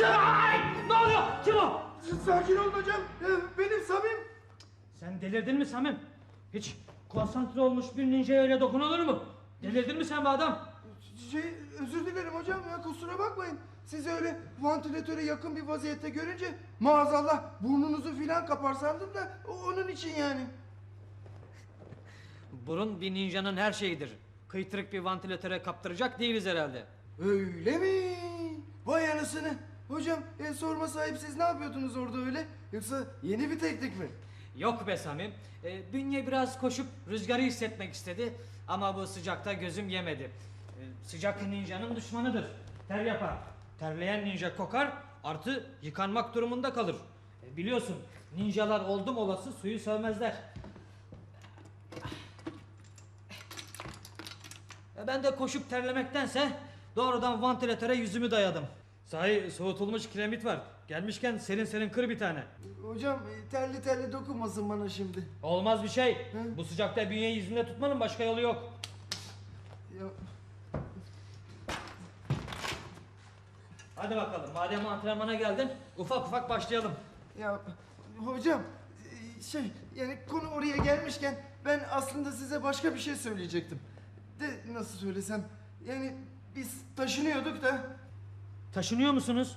hocam. Ay! Ne oluyor? Kim o? Sakin olun hocam. Ee, Benim Samim. Sen delirdin mi Samim? Hiç konsantre olmuş bir ninjaya öyle dokunulur mu? Delirdin mi sen be adam? Şey özür dilerim hocam ya kusura bakmayın. Sizi öyle vantilatöre yakın bir vaziyette görünce maazallah burnunuzu filan kapar sandım da onun için yani. Burun bir ninjanın her şeyidir. Kıytırık bir vantilatöre kaptıracak değiliz herhalde. Öyle mi? Vay anasını. Hocam e, sorma sahip siz ne yapıyordunuz orada öyle? Yoksa yeni bir teknik mi? Yok be Samim. Ee, bünye biraz koşup rüzgarı hissetmek istedi. Ama bu sıcakta gözüm yemedi. Ee, sıcak ninjanın düşmanıdır. Ter yapar. Terleyen ninja kokar artı yıkanmak durumunda kalır. Ee, biliyorsun ninjalar oldum olası suyu sevmezler. E, ben de koşup terlemektense doğrudan vantilatöre yüzümü dayadım. Sahi soğutulmuş kiremit var. Gelmişken serin serin kır bir tane. Hocam terli terli dokunmasın bana şimdi. Olmaz bir şey. Hı? Bu sıcakta bünyeyi yüzünde tutmanın başka yolu yok. Ya, Hadi bakalım. Madem antrenmana geldin, ufak ufak başlayalım. ya hocam şey yani konu oraya gelmişken ben aslında size başka bir şey söyleyecektim. De nasıl söylesem yani biz taşınıyorduk da Taşınıyor musunuz?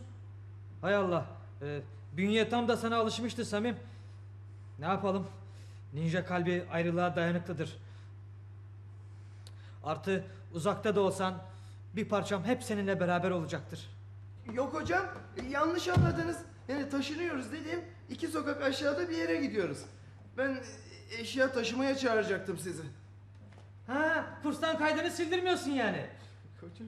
Hay Allah. Ee, bünye tam da sana alışmıştı Samim. Ne yapalım? Ninja kalbi ayrılığa dayanıklıdır. Artı uzakta da olsan bir parçam hep seninle beraber olacaktır. Yok hocam e, yanlış anladınız. Yani taşınıyoruz dediğim iki sokak aşağıda bir yere gidiyoruz. Ben e, eşya taşımaya çağıracaktım sizi. Ha, kurstan kaydını sildirmiyorsun yani. Hocam.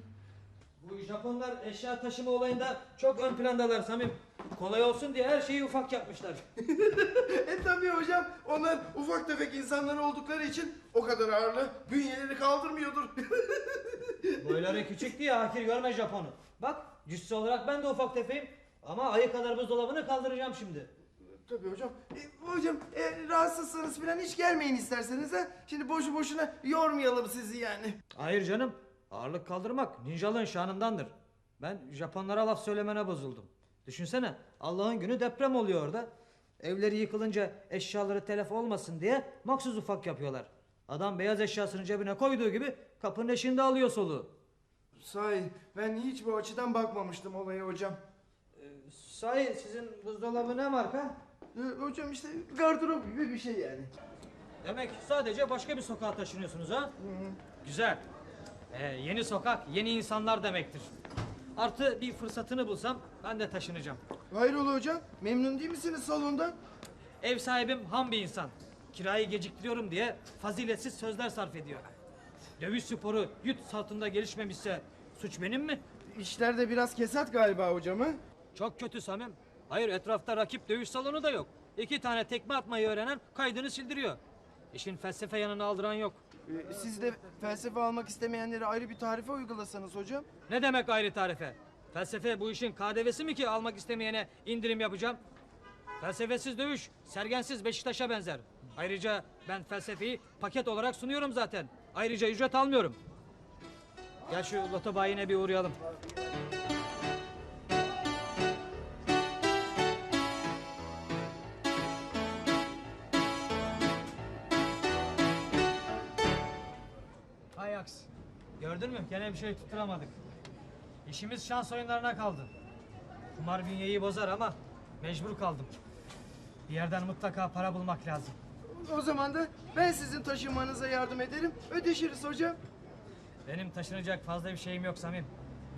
Bu Japonlar eşya taşıma olayında çok ön plandalar Samim. Kolay olsun diye her şeyi ufak yapmışlar. e tabii hocam onlar ufak tefek insanlar oldukları için o kadar ağırlığı bünyeleri kaldırmıyordur. Boyları küçük diye hakir görme Japon'u. Bak cüsse olarak ben de ufak tefeyim. Ama ayı kadar buzdolabını kaldıracağım şimdi. tabii hocam. E, hocam e, rahatsızsanız falan hiç gelmeyin isterseniz ha. Şimdi boşu boşuna yormayalım sizi yani. Hayır canım. Ağırlık kaldırmak ninjalığın şanındandır. Ben Japonlara laf söylemene bozuldum. Düşünsene Allah'ın günü deprem oluyor orada. Evleri yıkılınca eşyaları telef olmasın diye maksuz ufak yapıyorlar. Adam beyaz eşyasını cebine koyduğu gibi kapının eşiğinde alıyor soluğu. Sahi ben hiç bu açıdan bakmamıştım olaya hocam. Ee, sahi sizin buzdolabı ne marka? E, hocam işte gardırop gibi bir şey yani. Demek sadece başka bir sokağa taşınıyorsunuz ha? Güzel. Ee, yeni sokak, yeni insanlar demektir. Artı bir fırsatını bulsam ben de taşınacağım. Hayrola hocam memnun değil misiniz salondan? Ev sahibim ham bir insan. Kirayı geciktiriyorum diye faziletsiz sözler sarf ediyor. Dövüş sporu yut satında gelişmemişse suç benim mi? İşler de biraz kesat galiba hocam ha? Çok kötü Samim. Hayır etrafta rakip dövüş salonu da yok. İki tane tekme atmayı öğrenen kaydını sildiriyor. İşin felsefe yanını aldıran yok. Ee, Siz de felsefe almak istemeyenlere ayrı bir tarife uygulasanız hocam. Ne demek ayrı tarife? Felsefe bu işin KDV'si mi ki almak istemeyene indirim yapacağım? Felsefesiz dövüş, sergensiz Beşiktaş'a benzer. Ayrıca ben felsefeyi paket olarak sunuyorum zaten. Ayrıca ücret almıyorum. Gel şu loto bayine bir uğrayalım. Gördün mü? Gene bir şey tutturamadık. İşimiz şans oyunlarına kaldı. Kumar bünyeyi bozar ama mecbur kaldım. Bir yerden mutlaka para bulmak lazım. O zaman da ben sizin taşınmanıza yardım ederim. Ödeşiriz hocam. Benim taşınacak fazla bir şeyim yok Samim.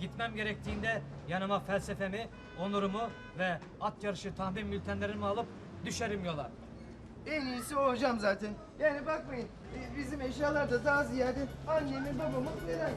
Gitmem gerektiğinde yanıma felsefemi, onurumu ve at yarışı tahmin bültenlerimi alıp düşerim yola. En iyisi o hocam zaten. Yani bakmayın e, bizim eşyalar da daha ziyade annemin babamın falan yani.